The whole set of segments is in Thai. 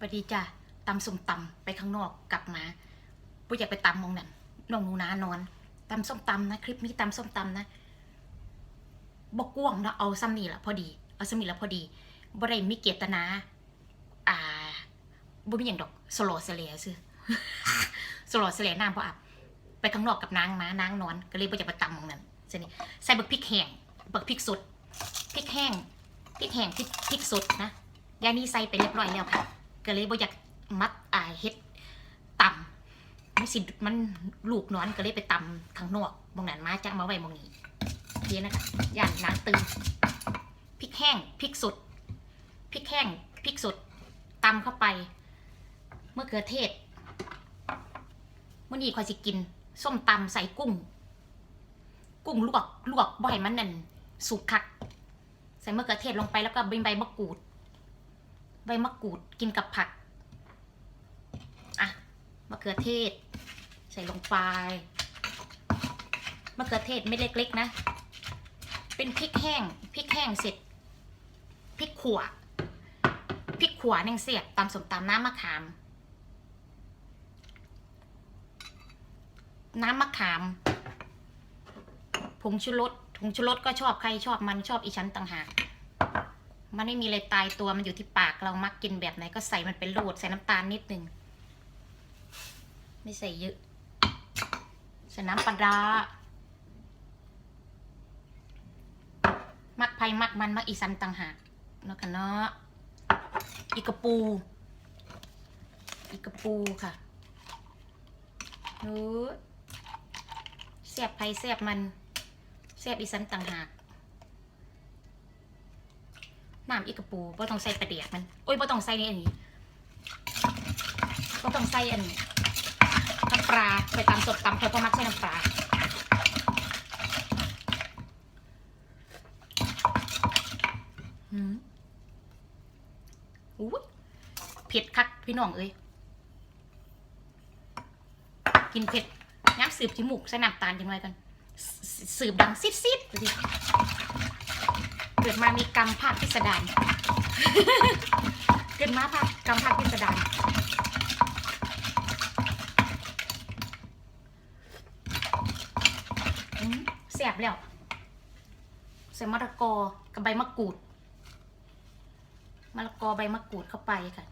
สวัสดีจ้ะตำส้มตำไปข้างนอกกลับมาปุ้ยอยากไปตำมองนั่นน้องหนูนานอนตำส้มตำนะคลิปนี้ตำส้มตำนะบกกวางนะเอาซ้ำนี่ละพอดี เอาซ้ำนี่ละพอดีบ่ได้มีเกียรตนา อ่าบ่มีอย่างดอกสโลสเลซื้อสโลสเลน้ำพออับ ไปข้างนอกกับนางมานางนอน ก็เลยบ่อยากไปตำมองนั่นใช่นี่ใส่บักพริกแห้งบักพริกสดพริกแห้งพริกแห้งพริกพริกสดนะยานี่ใส่ไปเรียบร้อยแล้วค่ะ ก็เลยบ่อยากมัดอ่าเฮ็ดต่ำมันสิมันลูกนอนก็เลยไปตำข้างนอกมองนั้นมาจังมาไว้มองนี้เทียนะคะย่านนางตื่นพริกแห้งพริกสดพริกแห้งพริกสดตำเข้าไปเมะเขือเทศมื่อนี้คอยสิกิน ส้มตำใส่กุ้ง กุ้งลวกลวกบ่ให้มันนั่นสุกคัก ใส่มะเขือเทศลงไปแล้วก็ใบใบมะกรูด ใบมะกรูดกินกับผัก อะมะเขือเทศ ใส่ลงไปมะเขือเทศไม่เล็กๆนะ เป็นพริกแห้งพริกแห้งเสร็จพริกขั่วพริกขั่วนึ่งเสียบตำสมตำน้ำมะขาม น้ำมะขามผงชูรสผงชูรสก็ชอบใครชอบมันชอบอีชั้นต่างหาก มันไม่มีอะไรตายตัวมันอยู่ที่ปากเรามักกินแบบไหนก็ใส่มันเป็นโลดใส่น้ำตาลนิดนึง ไม่ใส่เยอะ ใส่น้ำปลาร้ามักไผ่มักมันมักอีสันต่างหากเนาะค่ะเนาะอีกระปู อีกระปูค่ะโอ้ยแซ่บไผ่แซ่บมันแซ่บอีสันต่างหาก น้ำอีกกระปูบ่ต้องใส่ปลาเดียกมัน โอ้ยบ่ต้องใส่ในอันนี้บ่ต้องใส่อันน้ำปลาไปตำสดตำเพื่อพอมักใส่น้ำปลาหืมอู้ยเผ็ดคักพี่น้องเอ้ยกินเผ็ดน้ำสืบจมูกใส่น้ำตาลจังไว้กันสสืบดังซิดซิดๆดูดิ มามีกรรมภาคพิสดารเกิดมาภาคกรรมภาคพิสดารอืมแสบแล้วใส่มะละกอกับใบมะกรูดมะละกอใบมะกรูดเข้าไปค่ะ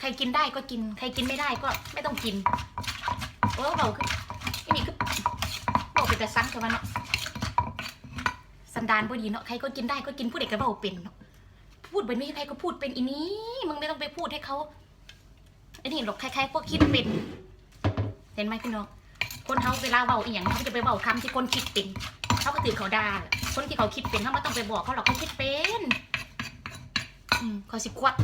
ใครกินได้ก็กิน ใครกินไม่ได้ก็ไม่ต้องกิน เออเบาคือไอ้นี่คือเบาเป็นแต่ซ้ำกับมันเนาะ นดานพอดีเนาะใครก็กินได้ก็กินพูดเด็กก็เบาเป็นเนาะพูดไปนี่ใครก็พูดเป็นอีนี้มึงไม่ต้องไปพูดให้เขาไอ้นี่หรอกใครๆก็คิดเป็นเห็นไหมพี่น้องคนเขาเวลาเบาอีหยังเขาจะไปเบาคำที่คนคิดเป็นเขาก็ตื่นเขาด่าคนที่เขาคิดเป็นเขาไม่ต้องไปบอกเขาหรอกเขาคิดเป็นอืมเขาสิควัด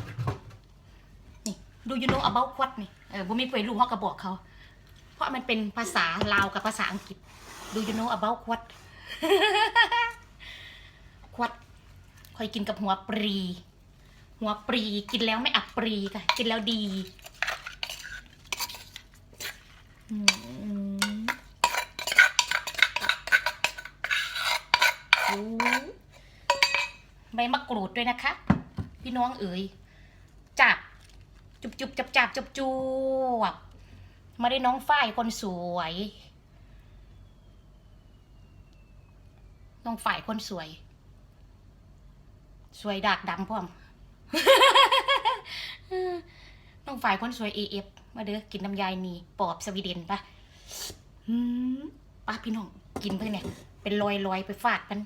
นี่ดูยูโน about ควัดนี่เออบ่มีใครรู้เขาก็บอกเขา เพราะมันเป็นภาษาลาวกับภาษาอังกฤษดูยูโน about ควัดควัด คอยกินกับหัวปรี หัวปรีกินแล้วไม่อับปรีค่ะ กินแล้วดีอืมโอ้ใบมะกรูดด้วยนะคะ พี่น้องเอ๋ยจับจุบจุบจับจับจุบจุบมาได้น้องฝ้ายคนสวย น้องฝ่ายคนสวย สวยดากดำพร้อมน้องฝ่ายคนสวยเอฟมาเด้อกินน้ำยายนีปอบสวีเดนปะอืมป้าพี่น้องกินเพื่อนเนี่ยเป็นรอยลอยๆไปฟาดมัน